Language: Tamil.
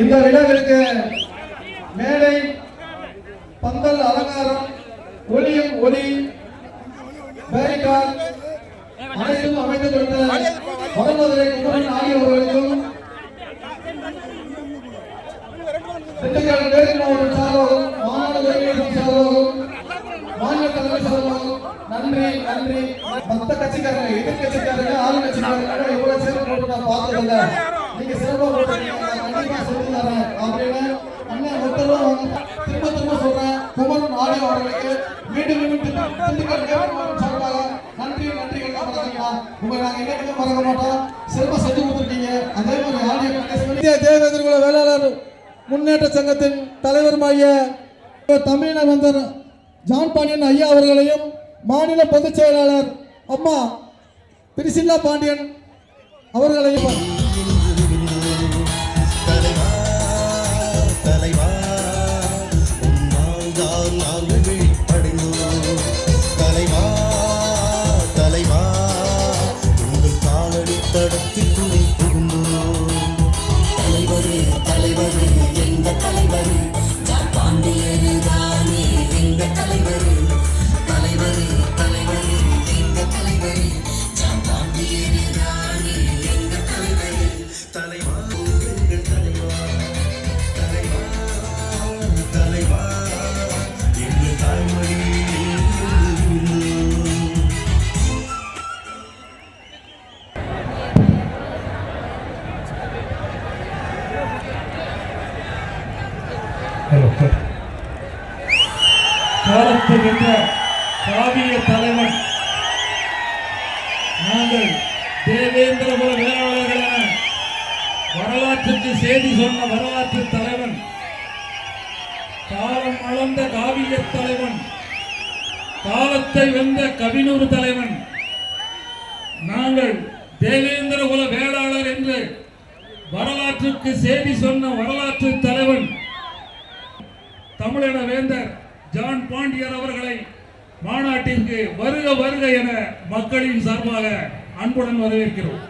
இந்த விழாவிற்கு மேடை பந்தல் அலங்காரம் ஒளியும் ஒளி பேரிகார் அனைத்தும் அமைத்து கொடுத்த வடமதுரை குமரன் திண்டுக்கல் மேற்கு மாவட்டம் சார்பாகவும் மாநில ஒருங்கிணைப்பு சார்பாகவும் மாநில தலைமை சார்பாகவும் நன்றி நன்றி. மத்த கட்சிக்காரங்க எதிர்கட்சிக்காரங்க ஆளுங்கட்சிக்காரங்க இவ்வளவு சிறப்பு போட்டு நான் பார்த்ததில்ல. கண்டிப்பா சொல்லி தரேன் அப்படின்னு அண்ணன் திரும்ப திரும்ப சொல்றேன் குமரன் ஆடியோ அவர்களுக்கு மீண்டும் மீண்டும் சார்பாக நன்றி உங்களை நாங்க என்னைக்குமே மறக்க மாட்டோம் சிறப்பா செஞ்சு கொடுத்துருக்கீங்க அதே மாதிரி ஆடியோ இந்திய குல வேளாளர் முன்னேற்ற சங்கத்தின் தலைவருமாகிய தமிழின ஜான் பாண்டியன் ஐயா அவர்களையும் மாநில பொதுச் செயலாளர் அம்மா திரிசில்லா பாண்டியன் அவர்களையும் நாங்கள் விழிப்படைந்தோம் தலைவா தலைவா உங்கள் காலடி தடத்தில் காலத்து வென்ற காவிய தலைவன் நாங்கள் தேவேந்திரபுர வேளாளர்கள் என வரலாற்றுக்கு செய்தி சொன்ன வரலாற்று தலைவன் காலம் அளந்த காவிய தலைவன் காலத்தை வென்ற கவினூர் தலைவன் நாங்கள் தேவேந்திர குல வேளாளர் என்று வரலாற்றுக்கு செய்தி சொன்ன வரலாற்று தலைவன் தமிழக வேந்தர் ஜான் பாண்டியர் அவர்களை மாநாட்டிற்கு வருக வருக என மக்களின் சார்பாக அன்புடன் வரவேற்கிறோம்.